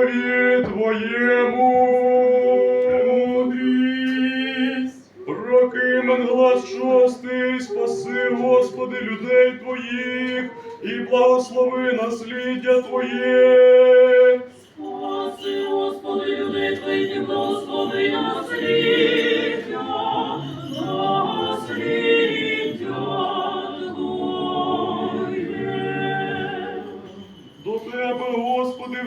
слові Твоєму. Мудрість. Прокимен глас шостий, спаси, Господи, людей Твоїх, і благослови насліддя Твоє. Спаси, Господи, людей Твоїх, і благослови насліддя, насліддя До Тебе, Господи,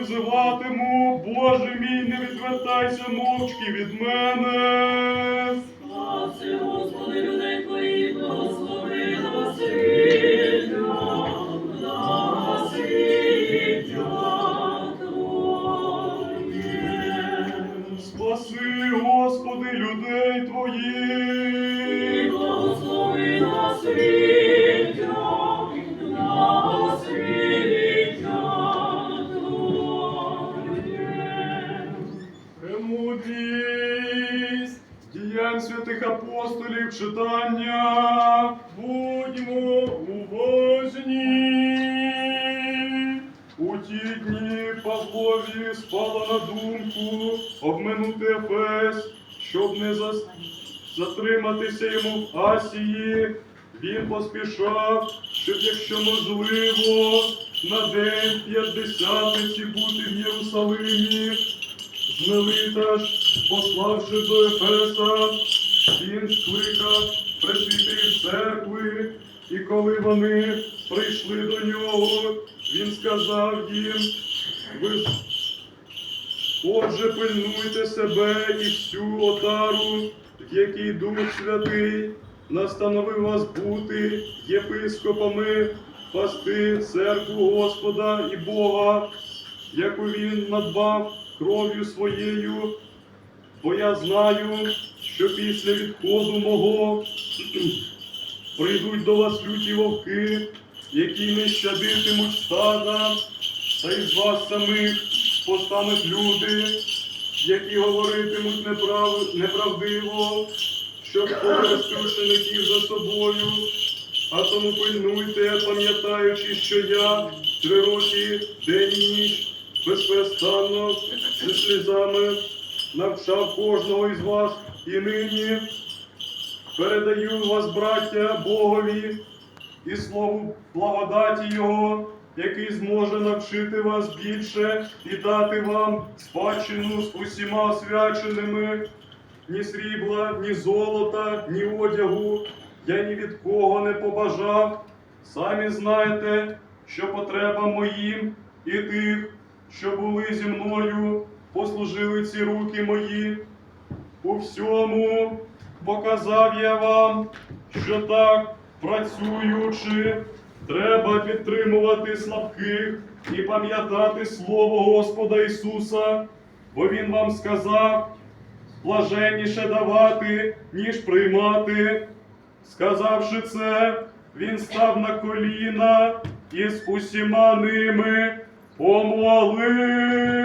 Боже мій, не відвертайся мовчки від мене. Спаси, Господи, людей діянь святих апостолів, читання, будьмо уважні. У ті дні Павлові спала на думку обминути Ефес, щоб не затриматися йому в Асії. Він поспішав, щоб, якщо можливо, на день п'ятдесятниці бути в Єрусалимі. Змелита пославши до Ефеса, він скликав пресвітерів церкви, і коли вони прийшли до нього, він сказав їм, ви отже, пильнуйте себе і всю отару, в якій Дух Святий настановив вас бути єпископами, пасти церкву Господа і Бога, яку він надбав кров'ю своєю, бо я знаю, що після відходу мого прийдуть до вас люті вовки, які не щадитимуть стада, та із вас самих постануть люди, які говоритимуть неправ... неправдиво, щоб повести учеників за собою. А тому пильнуйте, пам'ятаючи, що я три роки день і ніч безперестанно зі слізами навчав кожного із вас і нині передаю вас, браття, Богові і слову благодаті Його, який зможе навчити вас більше і дати вам спадщину з усіма освяченими, ні срібла, ні золота, ні одягу я ні від кого не побажав. Самі знаєте, що потреба моїм і тих, що були зі мною, послужили ці руки мої. У всьому показав я вам, що так, працюючи, треба підтримувати слабких і пам'ятати Слово Господа Ісуса, бо Він вам сказав, блаженніше давати, ніж приймати. Сказавши це, він став на коліна і з усіма ними помолився.